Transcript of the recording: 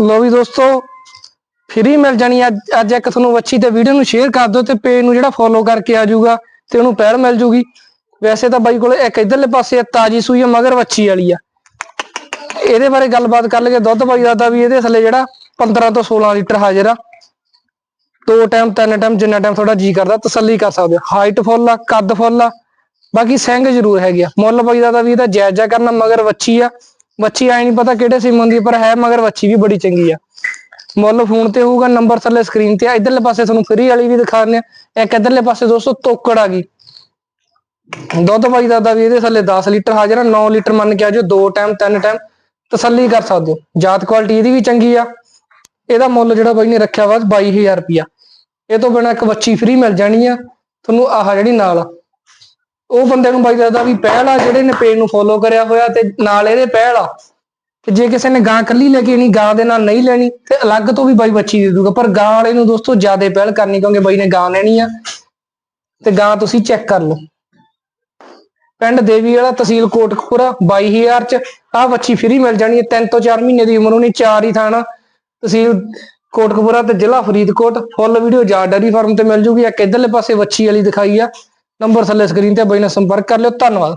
ਲੋ ਵੀ ਦੋਸਤੋ, ਫ੍ਰੀ ਮਿਲ ਜਾਣੀ ਅੱਜ ਅੱਜ ਇੱਕ ਤੁਹਾਨੂੰ ਵੱਛੀ ਤੇ ਵੀਡੀਓ ਨੂੰ ਸ਼ੇਅਰ ਕਰ ਦਿਓ ਤੇ ਪੇਜ ਨੂੰ ਜਿਹੜਾ ਫੋਲੋ ਕਰਕੇ ਆ ਜਾਊਗਾ ਤੇ ਉਹਨੂੰ ਪਹਿਲ ਮਿਲ ਜੂਗੀ। ਵੈਸੇ ਤਾਂ ਬਾਈ ਕੋਲੇ ਇੱਕ ਇਧਰਲੇ ਪਾਸੇ ਤਾਜੀ ਸੂਈ ਆ, ਮਗਰ ਵੱਛੀ ਵਾਲੀ ਆ। ਇਹਦੇ ਬਾਰੇ ਗੱਲਬਾਤ ਕਰ ਲਈਏ। ਦੁੱਧ ਬਾਈ ਦਾ ਵੀ ਇਹਦੇ ਥੱਲੇ ਜਿਹੜਾ 15 ਤੋਂ 16 ਲੀਟਰ ਹਾਜ਼ਰ ਆ। ਦੋ ਟਾਈਮ ਤਿੰਨ ਟਾਈਮ ਜਿੰਨਾ ਟਾਈਮ ਤੁਹਾਡਾ ਜੀ ਕਰਦਾ, ਤਸੱਲੀ ਕਰ ਸਕਦੇ ਹੋ। ਹਾਈਟ ਫੁੱਲ ਆ, ਕੱਦ ਫੁੱਲ ਆ। ਬਾਕੀ ਸਿੰਘ ਜ਼ਰੂਰ ਹੈਗੇ ਆ। ਮੁੱਲ ਬਾਈ ਦਾ ਵੀ ਇਹਦਾ ਜਾਇਜ਼ਾ ਕਰਨਾ ਮਗਰ ਵੱਛੀ ਆ। ਵੱਛੀ ਆਈ ਨਹੀਂ ਪਤਾ ਕਿਹੜੇ ਸਿਮ ਹੁੰਦੀ ਪਰ ਹੈ ਮਗਰ ਵੱਛੀ ਵੀ ਬੜੀ ਚੰਗੀ ਆ। ਮੁੱਲ ਫੋਨ ਤੇ ਹੋਊਗਾ, ਨੰਬਰ ਥੱਲੇ ਸਕਰੀਨ ਤੇ ਆ। ਇਧਰਲੇ ਪਾਸੇ ਤੁਹਾਨੂੰ ਫਰੀ ਵਾਲੀ ਵੀ ਦਿਖਾ ਦਿੰਦੇ ਆ। ਇੱਕ ਇਧਰਲੇ ਪਾਸੇ ਦੋਸਤੋ ਤੋਕੜ ਆ ਗਈ। ਦੁੱਧ ਬਾਈ ਦਾ ਵੀ ਇਹਦੇ ਥੱਲੇ 10 ਲੀਟਰ ਹਾਜ਼ਰ ਆ 9 ਲੀਟਰ ਮੰਨ ਕੇ ਆਜੋ ਦੋ ਟਾਈਮ ਤਿੰਨ ਟਾਈਮ ਤਸੱਲੀ ਕਰ ਸਕਦੇ ਹੋ। ਜਾਤ ਕੁਆਲਿਟੀ ਇਹਦੀ ਵੀ ਚੰਗੀ ਆ। ਇਹਦਾ ਮੁੱਲ ਜਿਹੜਾ ਬਾਈ ਨੇ ਰੱਖਿਆ ਵਾ 22000 ਰੁਪਿਆ ਇਹ ਤੋਂ ਬਿਨਾ ਇੱਕ ਵੱਛੀ ਫ੍ਰੀ ਮਿਲ ਜਾਣੀ ਆ। ਤੁਹਾਨੂੰ ਆਹ ਜਿਹੜੀ ਨਾਲ ਉਹ ਬੰਦੇ ਨੂੰ ਬਾਈ ਦੱਸਦਾ ਵੀ ਪਹਿਲ ਆ ਜਿਹੜੇ ਨੇ ਪੇਜ ਨੂੰ ਫੋਲੋ ਕਰਿਆ ਹੋਇਆ ਤੇ ਨਾਲ ਇਹਦੇ ਪਹਿਲ ਆ। ਤੇ ਜੇ ਕਿਸੇ ਨੇ ਗਾਂ ਕੱਲੀ ਲੈ ਕੇ ਨਹੀਂ ਗਾਂ ਦੇ ਨਾਲ ਨਹੀਂ ਲੈਣੀ, ਤੇ ਅਲੱਗ ਤੋਂ ਵੀ ਬਾਈ ਬੱਚੀ ਦੇ ਦੂਗਾ ਪਰ ਗਾਂ ਵਾਲੇ ਨੂੰ ਦੋਸਤੋ ਜ਼ਿਆਦਾ ਪਹਿਲ ਕਰਨੀ, ਕਿਉਂਕਿ ਬਾਈ ਨੇ ਗਾਂ ਲੈਣੀ ਆ। ਤੇ ਗਾਂ ਤੁਸੀਂ ਚੈੱਕ ਕਰ ਲਓ। ਪਿੰਡ ਦੇਵੀ ਵਾਲਾ, ਤਹਿਸੀਲ ਕੋਟਕਪੂਰਾ 22000 ਚ। ਆਹ ਬੱਚੀ ਫ੍ਰੀ ਮਿਲ ਜਾਣੀ ਹੈ। 3 ਤੋਂ 4 ਮਹੀਨੇ ਦੀ ਉਮਰ ਹੋਣੀ, ਚਾਰ ਹੀ ਥਾਣਾ। ਤਹਿਸੀਲ ਕੋਟਕਪੂਰਾ ਤੇ ਜ਼ਿਲ੍ਹਾ ਫਰੀਦਕੋਟ। ਫੁੱਲ ਵੀਡੀਓ ਜਾ ਡੈਰੀ ਫਾਰਮ ਤੇ ਮਿਲ ਜੂਗੀ। ਆ ਇਧਰਲੇ ਪਾਸੇ ਵੱਛੀ ਵਾਲੀ ਦਿਖਾਈ ਆ। ਨੰਬਰ ਥੱਲੇ ਸਕਰੀਨ ਤੇ ਬਈ ਨਾਲ ਸੰਪਰਕ ਕਰ ਲਿਓ ਧੰਨਵਾਦ।